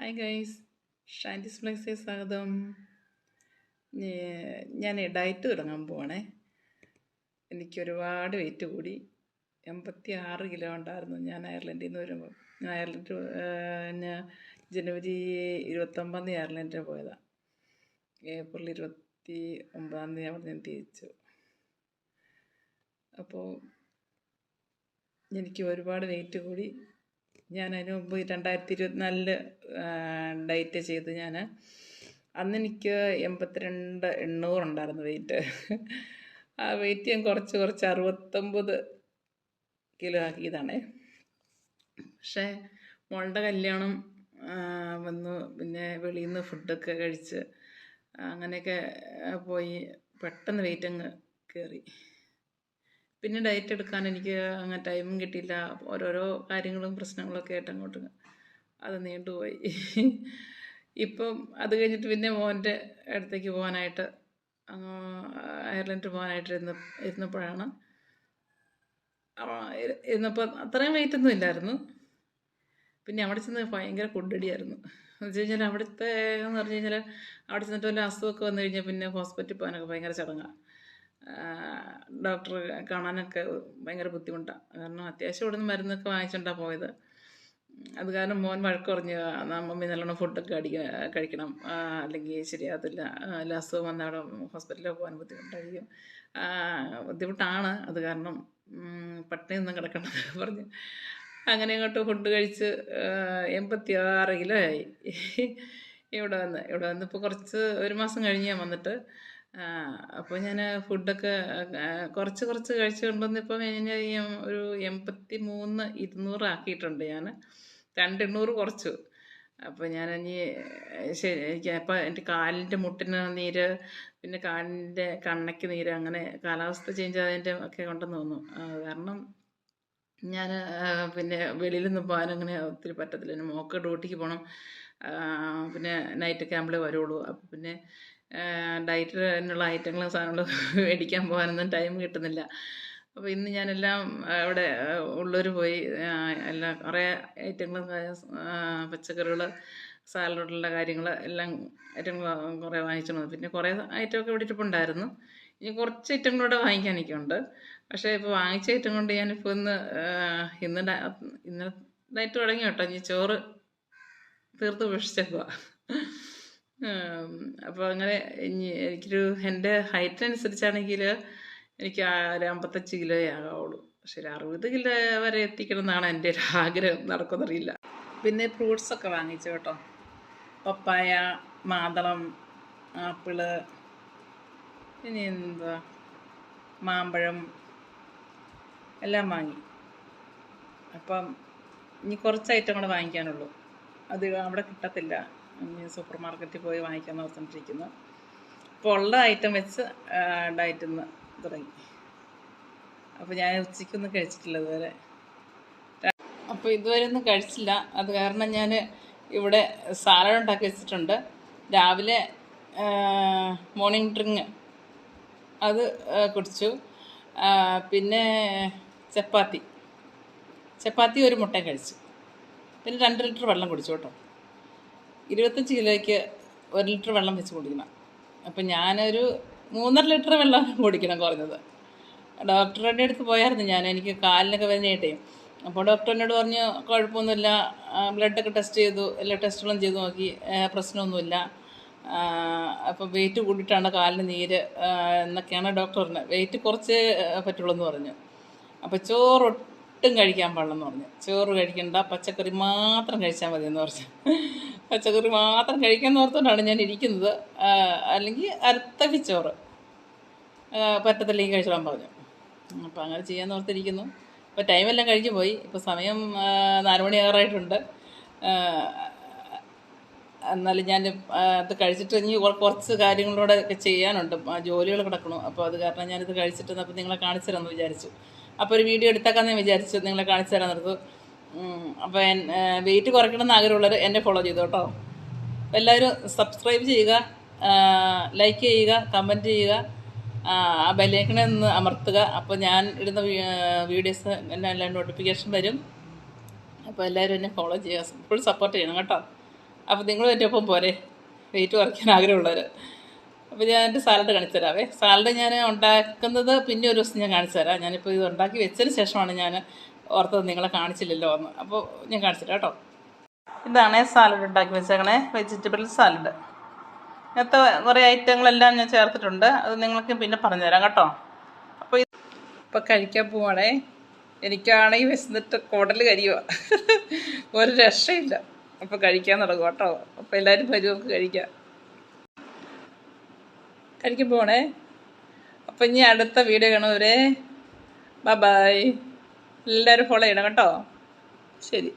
Hi guys ഷാന്റിസ് ഫ്ലെക്സിൽ സ്വാഗതം. ഞാൻ diet തുടങ്ങാൻ പോവാണേ. എനിക്ക് ഒരുപാട് വെയിറ്റ് കൂടി. എൺപത്തി ആറ് കിലോ ഉണ്ടായിരുന്നു ഞാൻ അയർലൻഡിൽ നിന്ന് വരുമ്പോൾ ഞാൻ അയർലൻഡ് ഞാൻ ജനുവരി ഇരുപത്തൊമ്പതാം തീയതി അയർലൻഡിൽ പോയതാണ് ഏപ്രിൽ ഇരുപത്തി ഒമ്പതാം തീയതി അവിടെ ഞാൻ തിരിച്ചു. അപ്പോൾ എനിക്ക് ഒരുപാട് വെയിറ്റ് കൂടി. ഞാൻ അതിന് മുമ്പ് രണ്ടായിരത്തി ഇരുപത്തിനാലിൽ ഡയറ്റ് ചെയ്ത് ഞാൻ അന്ന് എനിക്ക് എൺപത്തിരണ്ട് എണ്ണൂറുണ്ടായിരുന്നു വെയിറ്റ്. ആ വെയിറ്റ് ഞാൻ കുറച്ച് കുറച്ച് അറുപത്തൊമ്പത് കിലോ ആക്കിയതാണേ. പക്ഷേ മോളുടെ കല്യാണം വന്നു. പിന്നെ വെളിയിൽ നിന്ന് ഫുഡൊക്കെ കഴിച്ച് അങ്ങനെയൊക്കെ പോയി പെട്ടെന്ന് വെയിറ്റ് അങ്ങ് കയറി പിന്നെ ഡയറ്റ് എടുക്കാൻ എനിക്ക് അങ്ങനെ ടൈമും കിട്ടിയില്ല. ഓരോരോ കാര്യങ്ങളും പ്രശ്നങ്ങളൊക്കെ ആയിട്ട് അങ്ങോട്ട് അത് നീണ്ടുപോയി ഇപ്പം അത് കഴിഞ്ഞിട്ട് പിന്നെ മോന്റെ അടുത്തേക്ക് പോകാനായിട്ട് അയർലൻഡ് പോകാനായിട്ട് ഇരുന്ന ഇരുന്നപ്പോഴാണ്. ഇരുന്നപ്പോൾ അത്രയും വെയിറ്റ് ഒന്നും ഇല്ലായിരുന്നു. പിന്നെ അവിടെ ചെന്ന് ഭയങ്കര കുണ്ടടിയായിരുന്നു. എന്ന് വെച്ച് കഴിഞ്ഞാൽ അവിടുത്തെ എന്ന് പറഞ്ഞു കഴിഞ്ഞാൽ അവിടെ ചെന്നിട്ട് വല്ല അസുഖമൊക്കെ വന്നു കഴിഞ്ഞാൽ പിന്നെ ഹോസ്പിറ്റലിൽ പോകാനൊക്കെ ഭയങ്കര ചടങ്ങാണ് ഡോക്ടറെ കാണാനൊക്കെ ഭയങ്കര ബുദ്ധിമുട്ടാണ് കാരണം അത്യാവശ്യം ഇവിടെ നിന്ന് മരുന്നൊക്കെ വാങ്ങിച്ചുകൊണ്ടാണ് പോയത്. അത് കാരണം മോൻ വഴക്ക് പറഞ്ഞ് "ആ, മമ്മി നല്ലോണം ഫുഡൊക്കെ അടിക്ക കഴിക്കണം. അല്ലെങ്കിൽ ശരിയാകത്തില്ല അല്ല അസുഖം വന്നാൽ അവിടെ ഹോസ്പിറ്റലിൽ പോകാൻ ബുദ്ധിമുട്ടായിരിക്കും. ബുദ്ധിമുട്ടാണ്. അത് കാരണം പട്ടിണി ഒന്നും കിടക്കണം പറഞ്ഞ് അങ്ങനെ ഇങ്ങോട്ട് ഫുഡ് കഴിച്ച് എൺപത്തി ആറ് കിലോ ആയി. ഇവിടെ വന്ന് ഇവിടെ വന്നിപ്പോൾ കുറച്ച് ഒരു മാസം കഴിഞ്ഞ് ഞാൻ വന്നിട്ട് അപ്പോൾ ഞാൻ ഫുഡൊക്കെ കുറച്ച് കുറച്ച് കഴിച്ച് കൊണ്ടുവന്നിപ്പോൾ ഞാൻ ഒരു എൺപത്തി മൂന്ന് ഇരുന്നൂറ് ആക്കിയിട്ടുണ്ട് ഞാൻ രണ്ട് എണ്ണൂറ് കുറച്ചു. അപ്പോൾ ഞാൻ ഇനി ശരി എനിക്ക് അപ്പോൾ എന്റെ കാലിന്റെ മുട്ടിന് നീര് പിന്നെ കാലിന്റെ കണ്ണയ്ക്ക് നീര് അങ്ങനെ കാലാവസ്ഥ ചേഞ്ച് ആയതിന്റെ ഒക്കെ കൊണ്ടെന്ന് തോന്നുന്നു. കാരണം ഞാൻ പിന്നെ വെളിയിലൊന്നും പോകാൻ അങ്ങനെ ഒത്തിരി പറ്റത്തില്ല. എന്റെ മോക്ക് ഡ്യൂട്ടിക്ക് പോകണം പിന്നെ നൈറ്റ് ക്യാമ്പിൽ വരുള്ളൂ. അപ്പോൾ പിന്നെ ഡയറ്റിനുള്ള ഐറ്റങ്ങളും സാധനങ്ങളും മേടിക്കാൻ പോകാനൊന്നും ടൈം കിട്ടുന്നില്ല. അപ്പോൾ ഇന്ന് ഞാനെല്ലാം അവിടെ ഉള്ളൂർ പോയി എല്ലാ കുറേ ഐറ്റങ്ങൾ പച്ചക്കറികൾ സാലഡുള്ള കാര്യങ്ങൾ എല്ലാം ഐറ്റങ്ങൾ കുറേ വാങ്ങിച്ചിട്ടുണ്ട് പിന്നെ കുറേ ഐറ്റമൊക്കെ ഇവിടെ ഇരിപ്പുണ്ടായിരുന്നു. ഇനി കുറച്ച് ഐറ്റങ്ങളൂടെ വാങ്ങിക്കാൻ എനിക്കുണ്ട്. പക്ഷേ ഇപ്പോൾ വാങ്ങിച്ച ഐറ്റം കൊണ്ട് ഞാനിപ്പോൾ ഇന്ന് ഇന്ന് ഇന്ന് ഡയറ്റ് തുടങ്ങി കേട്ടോ. ഇനി ചോറ് തീർത്ത് ഉപേക്ഷിച്ചേക്കുക അപ്പോൾ അങ്ങനെ എനിക്കൊരു എന്റെ ഹൈറ്റ് അനുസരിച്ചാണെങ്കിൽ എനിക്ക് ഒരു അമ്പത്തഞ്ച് കിലോയേ ആകാവുള്ളൂ. പക്ഷെ ഒരു അറുപത് കിലോ വരെ എത്തിക്കണം എന്നാണ് എന്റെ ഒരു ആഗ്രഹം. നടക്കുമെന്നറിയില്ല. പിന്നെ ഫ്രൂട്ട്സൊക്കെ വാങ്ങിച്ചു കേട്ടോ? പപ്പായ മാതളം ആപ്പിൾ ഇനി എന്താ? മാമ്പഴം എല്ലാം വാങ്ങി. അപ്പം ഇനി കുറച്ച് ഐറ്റം കൂടെ വാങ്ങിക്കാനുള്ളൂ. അത് അവിടെ കിട്ടത്തില്ല. സൂപ്പർ മാർക്കറ്റിൽ പോയി വാങ്ങിക്കാൻ ഓർത്തുകൊണ്ടിരിക്കുന്നു അപ്പോൾ ഉള്ള ഐറ്റം വെച്ച് ഡയറ്റ് ഇന്ന് തുടങ്ങി. അപ്പോൾ ഞാൻ ഉച്ചയ്ക്കൊന്നും കഴിച്ചിട്ടില്ല ഇതുവരെ. അപ്പോൾ ഇതുവരെ ഒന്നും കഴിച്ചില്ല. അത് കാരണം ഞാൻ ഇവിടെ സാലഡ് ഉണ്ടാക്കി വെച്ചിട്ടുണ്ട്. രാവിലെ മോർണിംഗ് ഡ്രിങ്ക് അത് കുടിച്ചു. പിന്നെ ചപ്പാത്തി. ചപ്പാത്തി ഒരു മുട്ട കഴിച്ചു. പിന്നെ രണ്ട് ലിറ്റർ വെള്ളം കുടിച്ചു കേട്ടോ. ഇരുപത്തഞ്ച് കിലോയ്ക്ക് ഒരു ലിറ്റർ വെള്ളം വെച്ച് കുടിക്കണം. അപ്പം ഞാനൊരു മൂന്നര ലിറ്റർ വെള്ളം കുടിക്കണം കുറഞ്ഞത്. ഡോക്ടറുടെ അടുത്ത് പോയായിരുന്നു ഞാൻ. എനിക്ക് കാലിനൊക്കെ വേദനയായിട്ടേ. അപ്പോൾ ഡോക്ടർ എന്നോട് പറഞ്ഞു കുഴപ്പമൊന്നുമില്ല. ബ്ലഡൊക്കെ ടെസ്റ്റ് ചെയ്തു. എല്ലാ ടെസ്റ്റുകളും ചെയ്തു നോക്കി. പ്രശ്നമൊന്നുമില്ല. അപ്പോൾ വെയിറ്റ് കൂടിയിട്ടാണ് കാലിന് നീര് എന്നൊക്കെയാണ് ഡോക്ടർ പറഞ്ഞത്. വെയിറ്റ് കുറച്ച് പറ്റുള്ളൂ എന്ന് പറഞ്ഞു. അപ്പോൾ ചോറ് ഒട്ടും കഴിക്കാൻ പാടില്ലെന്ന് പറഞ്ഞു. ചോറ് കഴിക്കണ്ട. പച്ചക്കറി മാത്രം കഴിച്ചാൽ മതി എന്ന് പറഞ്ഞു. പച്ചക്കറി മാത്രം കഴിക്കാൻ ഓർത്തുകൊണ്ടാണ് ഞാൻ ഇരിക്കുന്നത്. അല്ലെങ്കിൽ അരത്തവി ചോറ് ആ, പറ്റത്തില്ലെങ്കിൽ കഴിച്ചോളാൻ പറഞ്ഞു. അപ്പോൾ അങ്ങനെ ചെയ്യാൻ ഓർത്തിരിക്കുന്നു ഇപ്പോൾ ടൈമെല്ലാം കഴിഞ്ഞു പോയി. ഇപ്പോൾ സമയം നാലുമണിയാറായിട്ടുണ്ട്. എന്നാലും ഞാൻ അത് കഴിച്ചിട്ട് ഇനി കുറ- കുറച്ച് കാര്യങ്ങളോടെ ഒക്കെ ചെയ്യാനുണ്ട്. ജോലികൾ കിടക്കണം. അപ്പോൾ അത് കാരണം ഞാനിത് കഴിച്ചിട്ട് അപ്പോൾ നിങ്ങളെ കാണിച്ചു തരാമെന്ന് വിചാരിച്ചു. അപ്പോൾ ഒരു വീഡിയോ എടുത്തേക്കാന്ന് വിചാരിച്ചു. നിങ്ങളെ കാണിച്ചു തരാൻ നിർത്ത് അപ്പോൾ വെയിറ്റ് കുറയ്ക്കണമെന്ന് ആഗ്രഹമുള്ളവർ എന്നെ ഫോളോ ചെയ്തു കേട്ടോ അപ്പോൾ എല്ലാവരും സബ്സ്ക്രൈബ് ചെയ്യുക ലൈക്ക് ചെയ്യുക കമന്റ് ചെയ്യുക ആ ബെല്ലൈക്കണെ ഒന്ന് അമർത്തുക. അപ്പോൾ ഞാൻ ഇടുന്ന വീഡിയോസ് എന്നെ എല്ലാം നോട്ടിഫിക്കേഷൻ വരും. അപ്പോൾ എല്ലാവരും എന്നെ ഫോളോ ചെയ്യുക ഫുൾ സപ്പോർട്ട് ചെയ്യണം കേട്ടോ. അപ്പോൾ നിങ്ങളും എന്റെ ഒപ്പം പോരെ. വെയിറ്റ് കുറയ്ക്കാൻ ആഗ്രഹമുള്ളവർ അപ്പോൾ ഞാൻ എന്റെ സാലഡ് കാണിച്ചു തരാവേ. സാലഡ് ഞാൻ ഉണ്ടാക്കുന്നത് പിന്നെ ഒരു ദിവസം ഞാൻ കാണിച്ചു തരാം. ഞാനിപ്പോൾ ഇത് ഉണ്ടാക്കി വെച്ചതിന് ശേഷമാണ് ഞാൻ ഓർത്തത് നിങ്ങളെ കാണിച്ചില്ലല്ലോ എന്ന്. അപ്പോൾ ഞാൻ കാണിച്ചു തരാം കേട്ടോ. ഇതാണ് സാലഡ് ഉണ്ടാക്കി വെച്ചേക്കണേ. വെജിറ്റബിൾ സാലഡ് ഇങ്ങനത്തെ കുറേ ഐറ്റങ്ങളെല്ലാം ഞാൻ ചേർത്തിട്ടുണ്ട്. അത് നിങ്ങൾക്ക് പിന്നെ പറഞ്ഞുതരാം കേട്ടോ. അപ്പോൾ ഇപ്പം കഴിക്കാൻ പോവാണേ. എനിക്കാണെങ്കിൽ വിശന്നിട്ട് കുടൽ കരിയുക. ഒരു രക്ഷയില്ല. അപ്പോൾ കഴിക്കാൻ തുടങ്ങും കേട്ടോ. അപ്പോൾ എല്ലാവരും വരും നമുക്ക് കഴിക്കാം. കഴിക്കാൻ പോണേ അപ്പം ഇനി അടുത്ത വീഡിയോ ബൈ ബൈ എല്ലാവരും ഫോളോ ചെയ്യണം കേട്ടോ? ശരി.